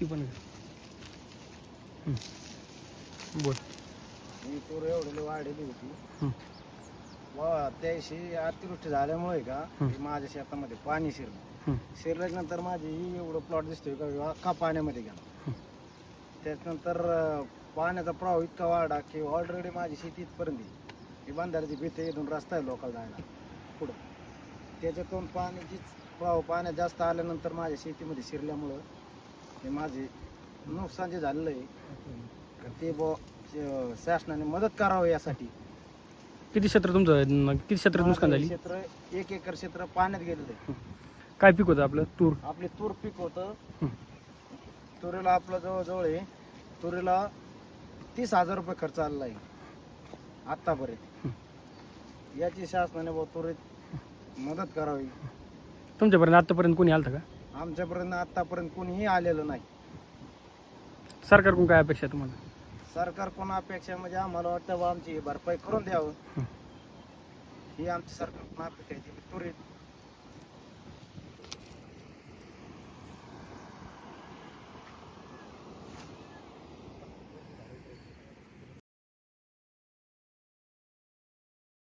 ती पण घे. बोल ही एवढी वाढलेली होती. वा त्याशी अतिवृष्टी झाल्यामुळे का माझ्या शेतामध्ये पाणी शिरलं. शिरल्यानंतर माझी ही एवढं प्लॉट दिसतोय का पाण्यामध्ये गेला. त्याच्यानंतर पाण्याचा प्रवाह इतका वाढा की ऑलरेडी माझी शेती इथपर्यंत. ही बांधाराची भीती इथून रस्ता आहे लोकल जायला पुढं त्याच्यातून पाण्याचीच प्रवाह पाण्यात जास्त आल्यानंतर माझ्या शेतीमध्ये शिरल्यामुळं हे माझे नुकसान जे झालेलं आहे. तर ते ब शासनाने मदत करावं यासाठी. किती क्षेत्र तुमचं न- किती क्षेत्रात नुकसान झाली? क्षेत्र एक एकर क्षेत्र पाण्यात गेलेलं आहे. काय पीक होतं आपलं? तूर? आपले तूर पीक होतं. हं. तुरीला आपलं जवळजवळ आहे तुरीला तीस हजार रुपये खर्च आलेला आहे. आत्तापर्यंत. याची शासनाने बुवा तुरीत मदत करावी. तुमच्यापर्यंत आतापर्यंत कोणी आलं का? आमच्यापर्यंत आत्तापर्यंत कोणीही आलेलं नाही. सरकारकडून काय अपेक्षा आहे तुम्हाला? सरकार कोण अपेक्षा म्हणजे आम्हाला वाटतं आमची ही भरपाई करून द्यावं. हं. आमची सरकार अपेक्षा आहे? ती